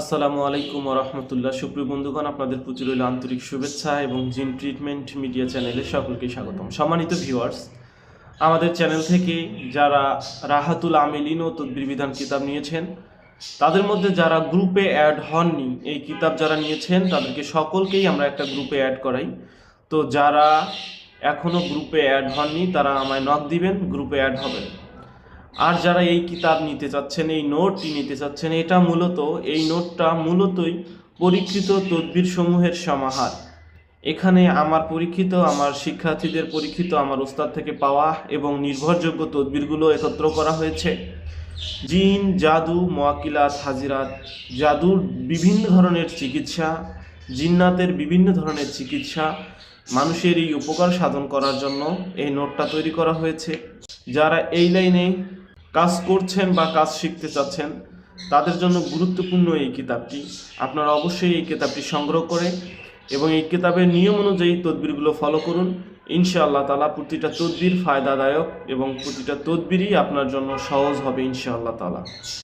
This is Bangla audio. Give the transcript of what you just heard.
আসসালামু আলাইকুম রহমতুল্লাহ। সুপ্রিয় বন্ধুগণ, আপনাদের প্রতি রইল আন্তরিক শুভেচ্ছা এবং জিন ট্রিটমেন্ট মিডিয়া চ্যানেলে সকলকে স্বাগতম। সম্মানিত ভিউয়ার্স, আমাদের চ্যানেল থেকে যারা রাহাতুল আমেলিন ও তদ্বির বিধান কিতাব নিয়েছেন, তাদের মধ্যে যারা গ্রুপে অ্যাড হননি, এই কিতাব যারা নিয়েছেন, তাদেরকে সকলকেই আমরা একটা গ্রুপে অ্যাড করাই। তো যারা এখনও গ্রুপে অ্যাড হননি, তারা আমায় নক দিবেন, গ্রুপে অ্যাড হবেন। আর যারা এই কিতাব নিতে চাচ্ছেন, এই নোটটি নিতে চাচ্ছেন, এটা মূলত, এই নোটটা মূলতই পরীক্ষিত তদবির সমূহের। এখানে আমার পরীক্ষিত, আমার শিক্ষার্থীদের পরীক্ষিত, আমার ওস্তাদ থেকে পাওয়া এবং নির্ভরযোগ্য তদবিরগুলো একত্র করা হয়েছে। জিন, জাদু মোয়াকিলাত হাজিরাত, জাদুর বিভিন্ন ধরনের চিকিৎসা, জিন্নাতের বিভিন্ন ধরনের চিকিৎসা, মানুষের এই উপকার সাধন করার জন্য এই নোটটা তৈরি করা হয়েছে। যারা এই লাইনে কাজ করছেন বা কাজ শিখতে চাচ্ছেন, তাদের জন্য গুরুত্বপূর্ণ এই কিতাবটি। আপনারা অবশ্যই এই কিতাবটি সংগ্রহ করে এবং এই কিতাবের নিয়ম অনুযায়ী তদবিরগুলো ফলো করুন। ইনশাআল্লাহ তালা প্রতিটা তদবির ফায়দাদায়ক এবং প্রতিটা তদবিরই আপনার জন্য সহজ হবে ইনশাআল্লাহ তালা